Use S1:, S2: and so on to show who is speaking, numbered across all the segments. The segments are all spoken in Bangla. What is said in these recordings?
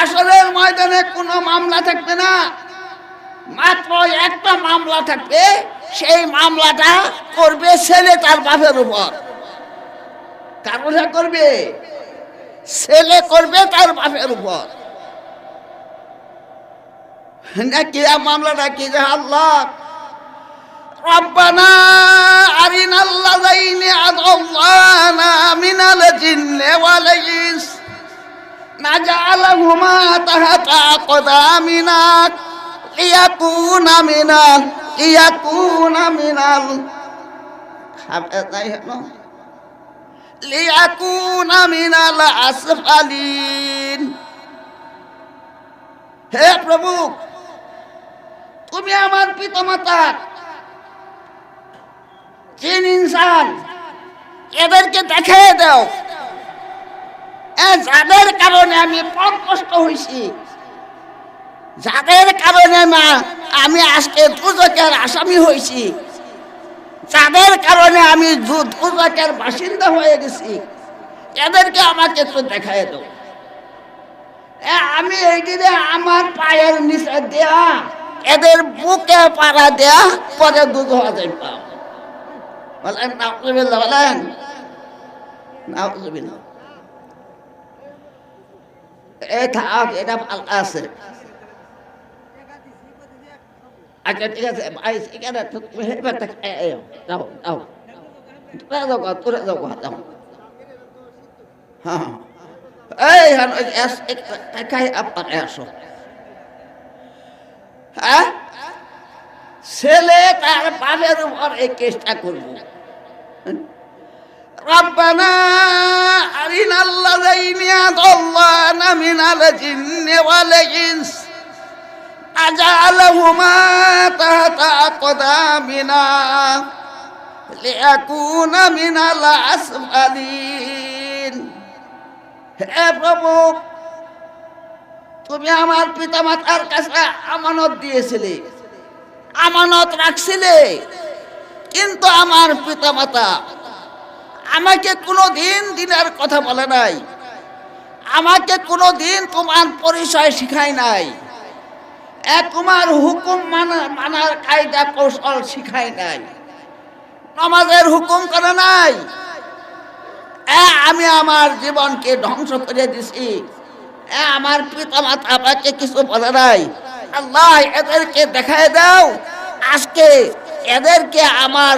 S1: আসরের ময়দানে কোনো মামলা থাকবে না মাত্র একটা মামলা থাকবে সেই মামলাটা করবে ছেলে তার বাপের উপর কারণে করবে ছেলে করবে তার বাপের উপর না কি মামলাটা কি যে আল্লাহ ربنا أرنا الذين أضلانا من الجن والإنس نجعلهما تحت أقدامنا ليكون من ال ليكون من ال ليكون من الأسفلين হে প্রভু তুমি আমার পিতামাতা চিন ইনসান এদেরকে দেখিয়ে দাও এ যাদের কারণে আমি পথ কষ্ট হয়েছি যাদের কারণে মা, আমি আজকে দুজকের আসামি হয়েছি যাদের কারণে আমি দুজকের বাসিন্দা হয়ে গেছি, এদেরকে আমাকে একটু দেখায় এ, আমি এই দিনে আমার পায়ের নিচে দেয়া, এদের বুকে পাড়া দেয়া, পরে দুধ হওয়া পাও। বলেন, নাউজুবিল্লাহ, বলেন। থাক এটা আছে। আচ্ছা ঠিক আছে এখানে যাও যাও। তোরা গা, তোরা যাও গা, হ্যাঁ। এই হ্যাঁ হ্যাঁ? এই কেসটা করব। ربنا أرنا الذين أضلانا من الجن والإنس أجعلهما تحت أقدامنا ليكون من الأسفلين হে প্রভু তুমি আমার পিতা মাতার কাছে আমানত দিয়েছিলে আমানত রাখছিলে কিন্তু আমার পিতা মাতা আমাকে কোনো দিন দিনের কথা বলে নাই। আমাকে কোনো দিন তোমার পরিচয় শিখায় নাই। তোমার হুকুম মানা মানার কায়দা কৌশল শিখায় নাই। নমাজের হুকুম করে নাই। আমি আমার জীবনকে ধ্বংস করে দিছি। আমার পিতা মাতা আমাকে কিছু বলে নাই। আল্লাহ, এদেরকে দেখায় দাও। আজকে এদেরকে আমার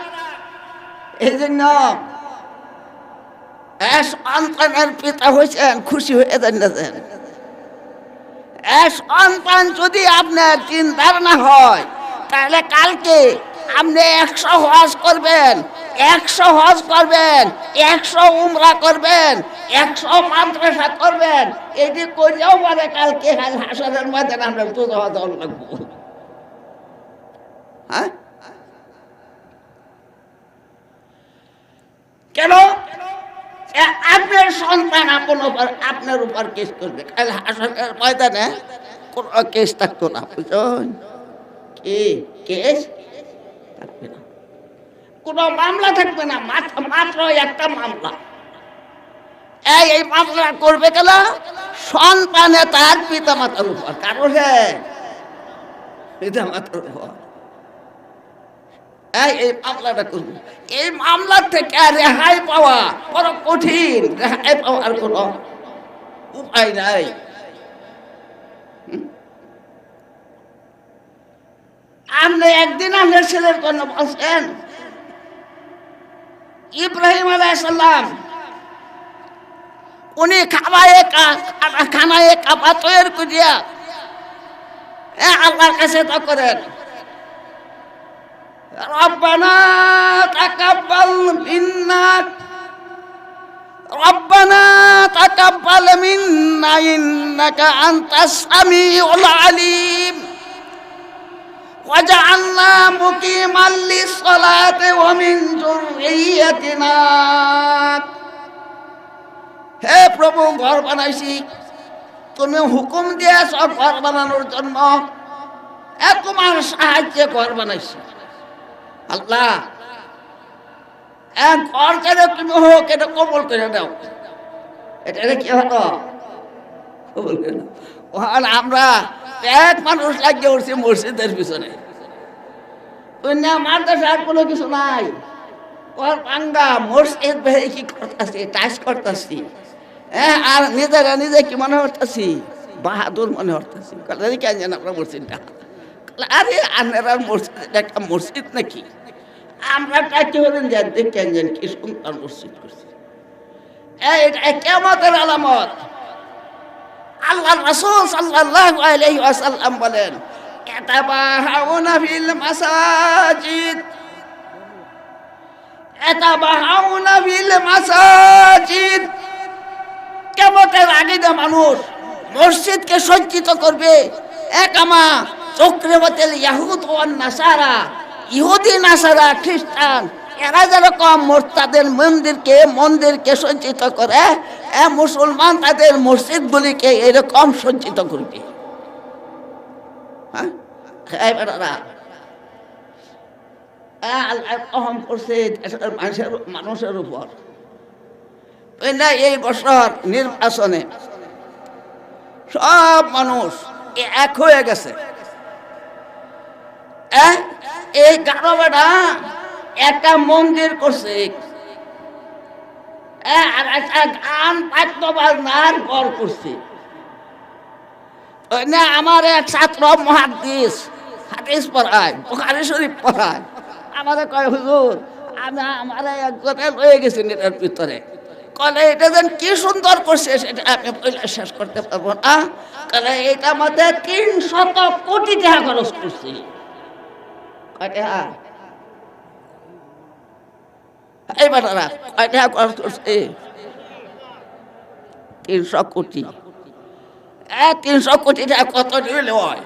S1: এই জন্য সন্তানের পিতা হয়েছেন, খুশি হয়ে যান সন্তান যদি আপনার চিন্তার না হয়, তাহলে কালকে আপনি একশো হজ করবেন, একশো হজ করবেন, একশো উমরা করবেন, একশো মাদ্রাসা করবেন, এটি করেও পারে কালকে হাসরের ময়দানে আমরা তুলে হজ লাগবো। হ্যাঁ? কেন? আপনার সন্তান আপন আপনার উপর কেস করবে। কাল হাসনের ময়দানে কোন কেস থাকতো না বুঝলেন কি কেস থাকবে না। কোনো মামলা থাকবে না মাত্র মাত্র একটা মামলা। এই এই মামলা করবে কেন? সন্তানে তার পিতা মাতার উপর। কারণে পিতা মাতার উপর। এই মামলাটা করব। এই মামলার থেকে রেহাই পাওয়া বড় কঠিন। রেহাই পাওয়ার কোনো উপায় নাই। আপনি একদিন আপনার ছেলের জন্য বলছেন, ইব্রাহিম আলাইসাল্লাম, উনি খানায় কাপা তৈরি করিয়া আল্লাহর কাছে তা করেন। ربنا تقبل منا ربنا تقبل منا إنك أنت السميع العليم وجعلنا مقيما للصلاة ومن ذريتنا হে প্রভু ঘর বানাইছি তুমি হুকুম দিয়েছ ঘর বানানোর জন্য এ তোমার সাহায্যে ঘর বানাইছি আল্লাহ। ঘর যেন তুমি হোক, এটা কবল করে দাও এটা কি হলো। আমরা এক মানুষ লাগিয়ে উঠছি মসজিদের পিছনে। অন্য কোনো কিছু নাই। মসজিদ কি টাচ হ্যাঁ আর নিজেরা মনে বাহাদুর মনে করতেছি কেন আমরা আরে আন্নার মসজিদ, একটা মসজিদ নাকি? আমরা টাকি হলেন যে দেখেন যেন কি সুন্দর মসজিদ করছি? কেমতের আলামত। আল্লাহ রাসূল সাল্লাল্লাহু আলাইহি ওয়াসাল্লাম বলেন ইয়াতাবাহাউনা ফিল মাসাজিদ। ইয়াতাবাহাউনা ফিল মাসাজিদ। কেমতের আগে যে মানুষ মসজিদকে সজ্জিত করবে একামা চক্রবর্তীল ইয়াহুদ ও নাসারা ইহুদি, নাসারা, খ্রিস্টান, এরা যেরকম মোর- তাদের মন্দিরকে মন্দিরকে সঞ্চিত করে, এ মুসলমান তাদের মসজিদগুলিকে এরকম সজ্জিত করবে। হ্যাঁ? দেশের মানুষের মানুষের উপর। না এই বছর নির্বাচনে সব মানুষ এক হয়ে গেছে? এই একটা মন্দির করছে। আর একটা গান নার ঘর করছে। না আমার এক ছাত্র মহাদিস, হাদিস পড়ায়, বোখারি শরীফ পড়ায়। আমাদের কয়, হুজুর, আমি, আমার একজনে রয়ে গেছি এটার ভিতরে। কলে এটা যেন কি সুন্দর করছে সেটা আমি বলে শেষ করতে পারব না। কলে এটা মধ্যে তিন শত কোটি টাকা খরচ করছি। এই বেটারা কয় টাকা খরচ করছে তিনশো কোটি এ তিনশো কোটি টাকা কত দিলে হয়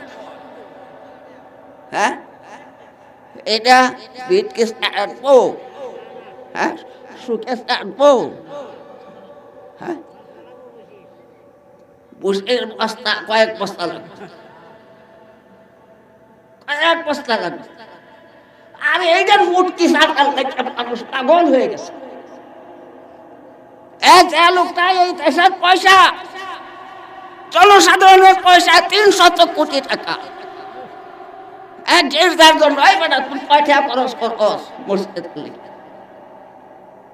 S1: হ্যাঁ এটা বিটকে আনব হ্যাঁ সুখে আনব হ্যাঁ বুঝের বস্তা কয়েক বস্তা লাগবে কয়েক বস্তা লাগবে আর এইটার মুটকি পাগল হয়ে গেছে। এ যে লোকটা, এই দেশের পয়সা। জনসাধারণের পয়সা, তিনশত কোটি টাকা। এক বেটা টাকা খরচ করস মসজিদ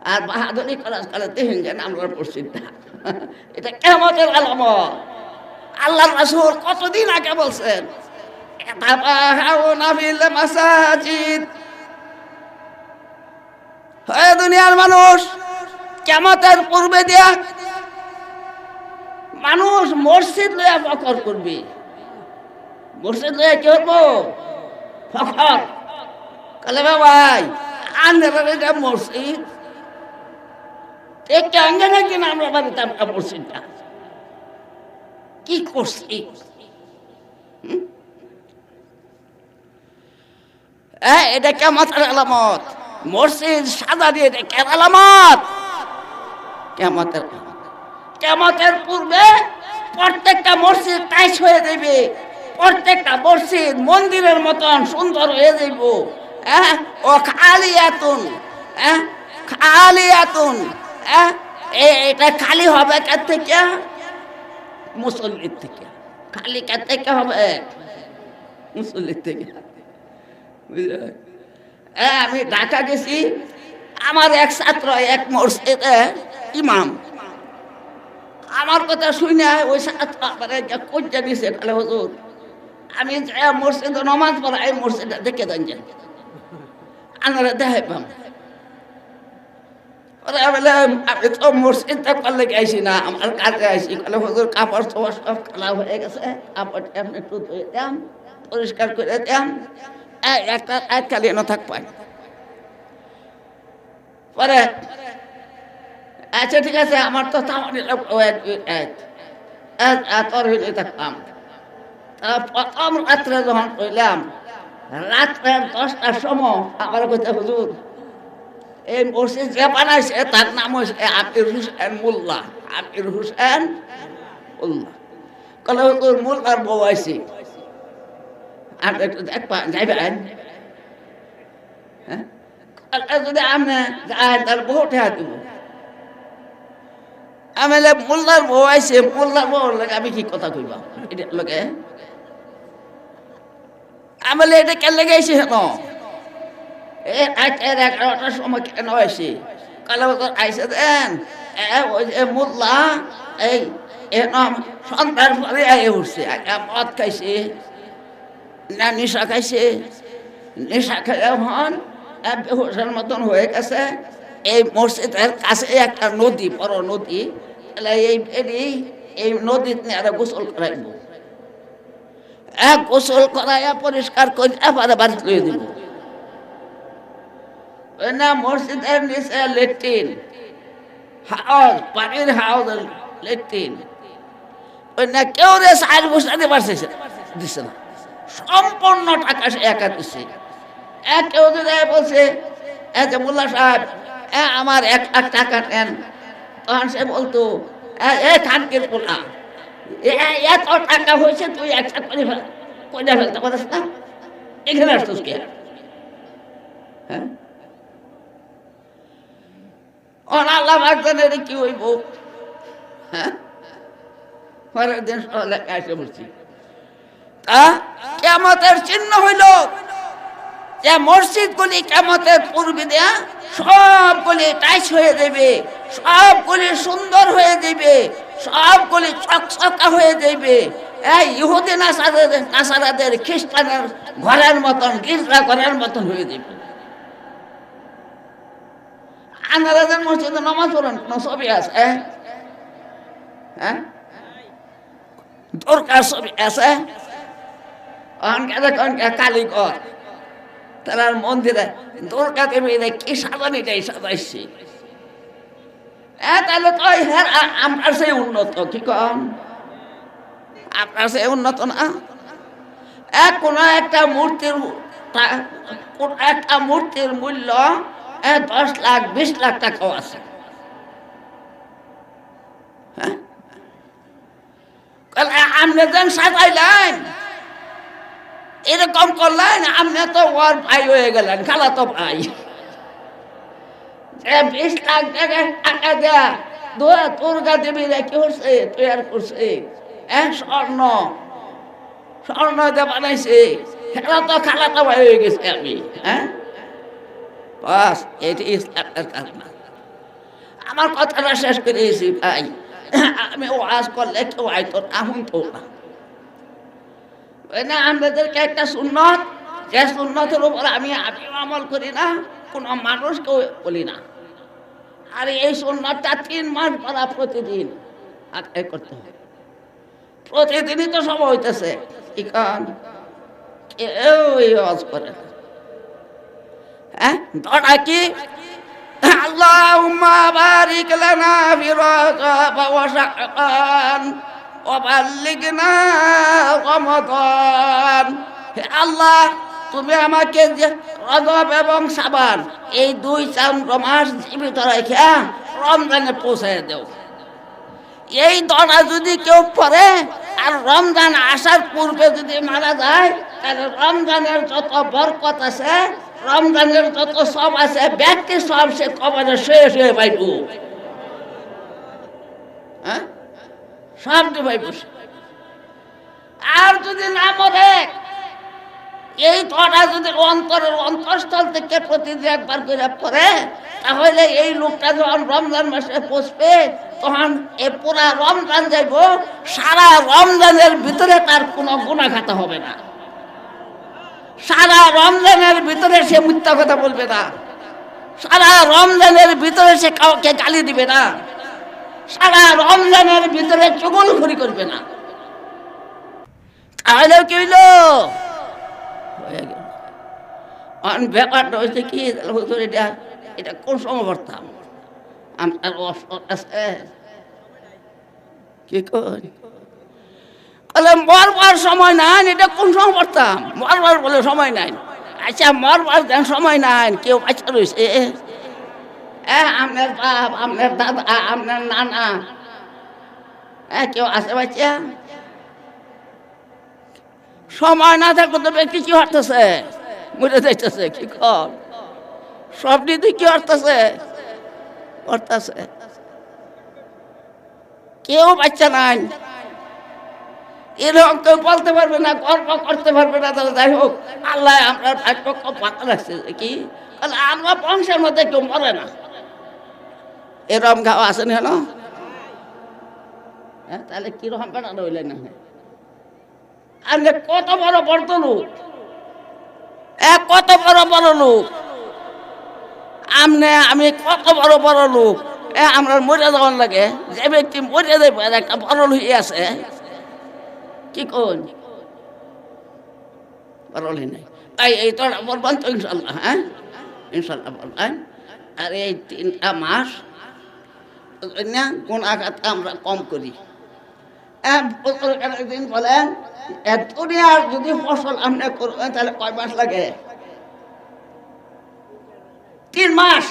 S1: আর বাহাদুরি খরচ করে দেখেন যে আমরা মসজিদটা। এটা কেমতের আল্লাহ রাসূল কতদিন আগে বলছেন মাসাজিদ। হে দুনিয়ার মানুষ কেমতের পূর্বে দিয়া মানুষ মসজিদ লইয়া ফখর করবে। মসজিদ লইয়া কি করব? ফখর। কালে ভাই আন্ধার এটা মসজিদ। একটু আঙ্গে নাকি আমরা বাড়িতে আমরা মসজিদটা কি করছি? এটা কেমতের আলামত। মসজিদ সাদা দিয়ে কেন আলামত। কেমতের কেমতের পূর্বে প্রত্যেকটা মসজিদ টাইস হয়ে যাবে প্রত্যেকটা মসজিদ মন্দিরের মতন সুন্দর হয়ে যাইব। হ্যাঁ? ও খালি হ্যাঁ? খালি এতুন হ্যাঁ এটা খালি হবে কার থেকে? মুসল্লির থেকে। খালি কার থেকে হবে? মুসল্লির থেকে। বুঝলে? আমি ঢাকা গেছি। আমার এক ছাত্র, এক মসজিদে ইমাম। আমার কথা শুনে ওই ছাত্র কইতে দিছে তাহলে হুজুর, আমি মসজিদে নমাজ পড়াই মসজিদে দেখে দেন যে। আনারা দেখাই পাম বলে, আমি তো মসজিদটা করলে গেছি না, আমার কাজে আইসি কলে হুজুর, কাপড় চোপড় সব খালা হয়ে গেছে। কাপড় এমনি একটু ধুয়ে দাম পরিষ্কার করে দাম এই একটা এককালীন থাক পাই পরে আচ্ছা ঠিক আছে, আমার তো তোর থাকতাম প্রথম রাত্রে যখন কইলাম রাত্রে দশটার সময় আমার কইতে হুজুর, এই মসজিদ যে বানাইছে, তার নাম হচ্ছে আমির হুসেন মোল্লা। আমির হুসেন মোল্লা। কলে হুজুর, মোল্লার বউ হ্যাঁ ঠেয়া দিব আমি কি কথা কইবা এটা কেন লেগে আইছি হেন এগারোটার সময় কেন আসে কালো আইসে দেন মোল্লা এই সন্ধ্যার পরে উঠছে মদ খাইছে না নেশা খাইছে, নেশা খেয়ে হন বেহুসের মতন হয়ে গেছে। এই মসজিদের কাছে একটা নদী, বড় নদী, তাহলে এই ফেরি, এই নদীতে আর গোসল করাইব। এক গোসল করাইয়া পরিষ্কার করে আবার বাড়ি লয়ে দিব। না মসজিদের নিচে লেট্রিন হাউস পানির হাউস লেট্রিন। ওই না কেউ রে সাইড বসাতে পারছে না। সম্পূর্ণ টাকা সে একা দিছে। এক কেউ বলছে এ মোল্লা সাহেব এ আমার এক লাখ টাকা নেন তখন সে বলতো "এ, খানকির পোলা এত টাকা হয়েছে তুই একসাথে করে ফেল কইনা ফেলতে পারিস না। এখানে আসছিস কে? হ্যাঁ? আল্লাহ একজনের কি হইব। হ্যাঁ? পরের দিন সকালে এসে বলছি কেমতের চিহ্ন হইল। যে মসজিদগুলি কেমতের পূর্বে দেয়া, সবগুলি টাইস হয়ে দেবে সবগুলি সুন্দর হয়ে দেবে সবগুলি চকচকা হয়ে দেবে এই ইহুদি নাসাদের নাসারাদের খ্রিস্টানের ঘরের মতন, গির্জা ঘরের মতন হয়ে দেবে আনারাদের মসজিদে নামাজ পড়েন কোনো ছবি আছে হ্যাঁ? দরকার ছবি আছে? অনকে তার মন্দিরে দুর্গা দেবী কি সাজানিটাই সাজাইছি। এ, তাহলে তো হ্যাঁ আপনার সেই উন্নত, কি কম? আপনার সেই উন্নত না? এক কোনো একটা মূর্তির কোনো একটা মূর্তির মূল্য দশ লাখ, বিশ লাখ টাকাও আছে। হ্যাঁ? আপনি যেন সাজাইলেন। এরকম করলেন, আপনি তো ওর ভাই হয়ে গেলেন, খালা তো ভাই। বিশ লাখ টাকা দেয়া দোয়া দুর্গা দেবী কি তৈরি করছে স্বর্ণ স্বর্ণ দিয়ে বানাইছে। সেটা তো, খালা তো ভাই হয়ে গেছে আমি হ্যাঁ? বাস, এটি ইসলামের আমার কথাটা শেষ করেছি ভাই। আমি ওয়াজ করলে কেউ আইতো না শুনতো না। ওই না আমাদেরকে একটা সুন্নত যে সুন্নতের উপর আমি আমিও আমল করি না কোনো মানুষকেও বলি না আর এই সুন্নতটা তিন মাস পড়া প্রতিদিন আদায় করতে হবে প্রতিদিনই তো সব হইতেছে কি কারণ কেউ এই ওয়াজ করে না হ্যাঁ দড়া কি اللهم بارك لنا في رجب وشعبان وبلغنا রমাদান হে আল্লাহ তুমি আমাকে যে রজব এবং সাবান এই দুই চন্দ্র মাস জীবিত রেখে রমজানে পৌঁছায় দেও এই দড়া যদি কেউ পড়ে আর রমজান আসার পূর্বে যদি মারা যায় তাহলে রমজানের যত বরকত আছে রমজানের যত সব আছে ব্যক্তি সব সে কবরে শুয়ে শুয়ে পাইব হ্যাঁ সব পাইব সে। আর যদি না মরে এই ধরা যদি অন্তরের অন্তঃস্থল থেকে প্রতিদিন একবার করে পড়ে, তাহলে এই লোকটা যখন রমজান মাসে পৌঁছবে তখন এ পুরা রমজান যাইব, সারা রমজানের ভিতরে তার কোনো গুণাঘাতা হবে না। সারা রমজানের ভিতরে সে মিথ্যা কথা বলবে না। সারা রমজানের ভিতরে সে কাউকে গালি দিবে না। সারা রমজানের ভিতরে চুগলখড়ি করবে না। তাহলে কি হইল? অন ব্যাপারটা হচ্ছে কি হুজুর, এটা এটা কোন সময় পড়তাম আপনার অসৎ আছে। কি কই বলে মরবার সময় নাই, এটা কোন সময় পড়তাম মরবার বলে সময় নাই। আচ্ছা মরবার দেন সময় নাই, কেউ বাচ্চা রয়েছে সময় না থাকলে তো ব্যক্তি কি হতেছে মরে যাইতেছে, কি কর? সব নিতে কি হতেছে করতেছে। কেউ বাচ্চা নাই। এরকম কেউ বলতে পারবে না গর্ব করতে পারবে না, তাহলে যাই হোক, আল্লাহ আমরা ভাগ্য কম পাতা রাখছে কি? আমরা বংশের মধ্যে কেউ মরে না। এরকম গাও আছেন কেন হ্যাঁ তাহলে কীরকম বেড়া রইলেন না আর কত বড় বড় লোক। এ, কত বড় বড় লোক। আমনে, আমি কত বড় বড় লোক। এ, আমরা মরে যাওয়ার লাগে। যে ব্যক্তি মরে আর একটা বড় লোক আছে। কি কোন ইনশাল্লাহ হ্যাঁ? ইনশাল্লাহ আর এই তিনটা মাস না গুণাঘাত আমরা কম করি। দিন বলেন, এ দুনিয়ার যদি ফসল আপনি করবেন তাহলে কয় মাস লাগে? তিন মাস।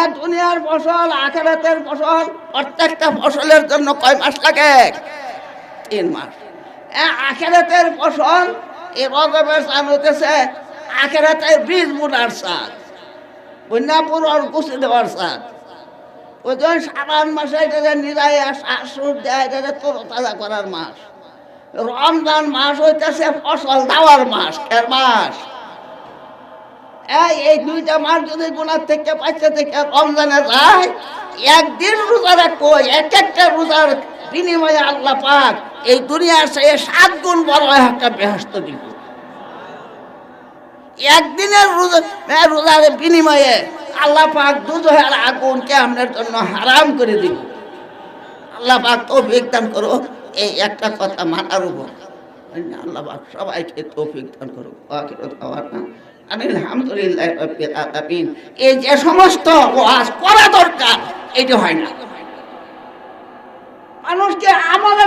S1: এ দুনিয়ার ফসল, আখেরাতের ফসল, প্রত্যেকটা ফসলের জন্য কয় মাস লাগে? তিন মাস। এ আখেরাতের ফসল এই রজবের চান হইতেছে আখেরাতের বীজ বুনার সাথ বন্যাপুর আর কুচি দেওয়ার সাথ ওই জন্য সাবান মাসে এটা যে নিরাই শাশুর দেয় এটা যে তোর তাজা করার মাস। রমজান মাস হইতেছে ফসল দেওয়ার মাস এর মাস। এই দুইটা মাস যদি গুণার থেকে পাইছে থেকে রমজানে যায় একদিন রোজা রাখো এক একটা রোজার বিনিময়ে আল্লাহ পাক এই দুনিয়ার সে সাত গুণ বড় একটা বেহস্ত দিব। একদিনের রোজা এ, রোজার বিনিময়ে আল্লাহ পাক দুজহের আগুনকে আপনার জন্য হারাম করে দিব আল্লাহ পাক তৌফিক দান করো, এই একটা কথা মানার উপর। আল্লাহ পাক সবাইকে তৌফিক দান করো আলহামদুলিল্লাহ এই যে সমস্ত ওয়াজ করা দরকার, এইটা হয় না। মানুষকে আমলে